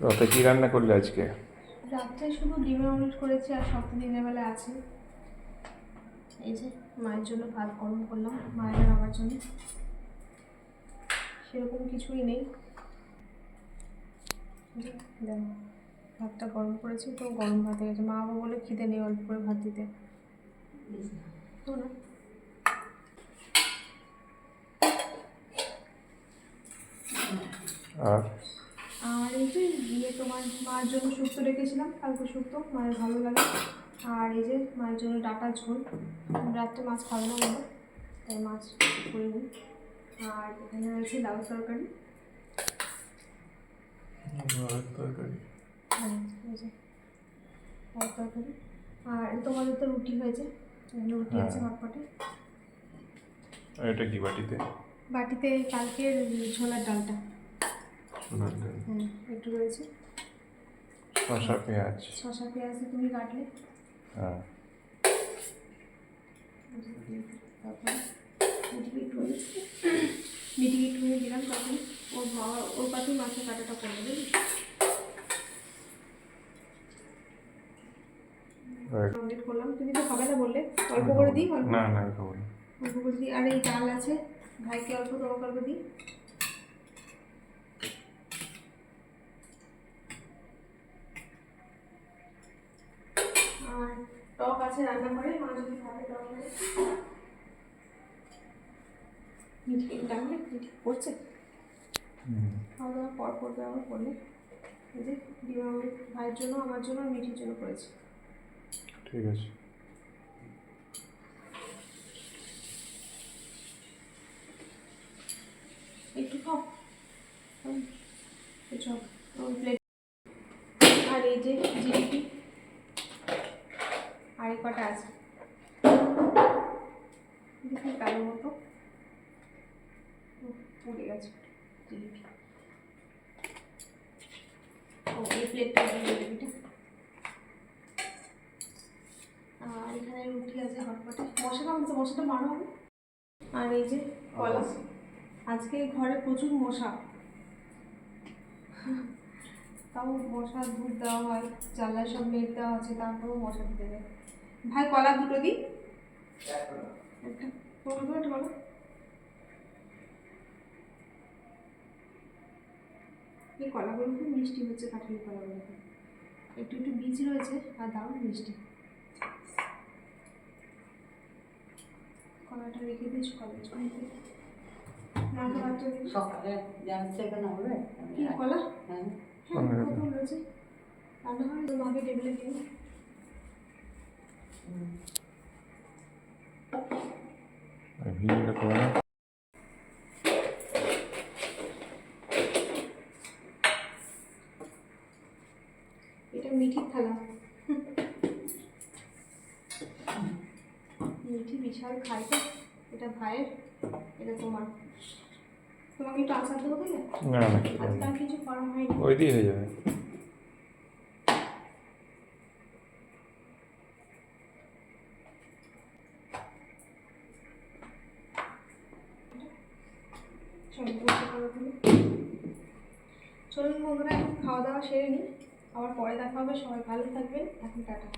রাতে কি রান্না করলে আজকে? রাত্রে শুধু ডিমের অমলেট করেছি আর সব দিনের বেলা আছে। এই যে মায়ের জন্য ভাত গরম করলাম মায়ের আমার জন্য। সেরকম কিছুই নেই। ভাতটা গরম করেছি তো গরম ভাত হয়ে গেছে। মা বাবা বলে খিদে নেই অল্প করে ভাত দিতে। তো না। আর? আর এই যে ইয়ে তোমার মায়ের জন্য শুক্তো রেখেছিলাম কালকে শুক্তো মায়ের ভালো লাগে। আর এই যে মায়ের জন্য ডাটা ঝোল রাত্রে মাছ খাবে না বলো তাই মাছ করে নিই। আর এখানে রয়েছে লাউ তরকারি। তরকারি। হ্যাঁ লাউ তরকারি। আর তোমাদের তো রুটি হয়েছে রুটি আছে হ্যাঁ। হটপটে এটা কি বাটিতে? বাটিতে কালকের ছোলার ডালটা। হ্যাঁ একটু রয়েছে। শসা পেঁয়াজ। শশা পেঁয়াজ তুমি কাটলে। হ্যাঁ। দিলাম তখন। ওর বাবা ওর মাছের কাটাটা অমলেট করলাম। তুমি তো খাবে না বললে? অল্প করে দিই না না খাব অল্প করে দিই। আর এই ডাল আছে। ভাইকে অল্প অল্প দিই আর টক আছে রান্না করে মা যদি খাবে টক করে মিঠি ডাকলে মিঠি পড়ছে হুম। খাওয়া পর পড়বে আবার পড়লে এই যে ভাইয়ের জন্য আমার জন্য মিঠির জন্য করেছি। ঠিক আছে। একটু খাও। আর এই যে জিলিপি। আর কটা আছে? দেখি কালো মতো। পুড়ে গেছে। ও এই প্লেটটা জিলিপিটা আর এখানে রুটি আছে হটপটে মশলা কামছে মশলাটা মারো হবে আর এই যে কলা। আজকে ঘরে প্রচুর মশা। তাও মশা ধূপ দেওয়া হয় জানলায় সব নেট দেওয়া আছে তারপরেও মশা দিতে দেয়। ভাই কলা দুটো দিই। এই কলাগুলো খুব মিষ্টি হচ্ছে কাঠালি কলাগুলো একটু একটু বীজ রয়েছে আর দারুণ মিষ্টি। কলাটা রেখে দিয়েছি কলেজ সকালে হবে কি কলা? হ্যাঁ। হ্যাঁ কত রয়েছে রান্না টেবিলে দিন আর ভিডিওটা করে না এটা মিঠির থালা। মিঠি বিশাল খাই এটা ভাইয়ের এটা তোমার। তোমাকে একটু আচার দেবো না না কিছু করা হয়নি। ওই দিয়ে হয়ে যাবে চলো বসে পড়ো তুমি চলুন বন্ধুরা এখন খাওয়া দাওয়া সেরে নিই। আবার পরে দেখা হবে, সবাই ভালো থাকবেন। এখন টাটা।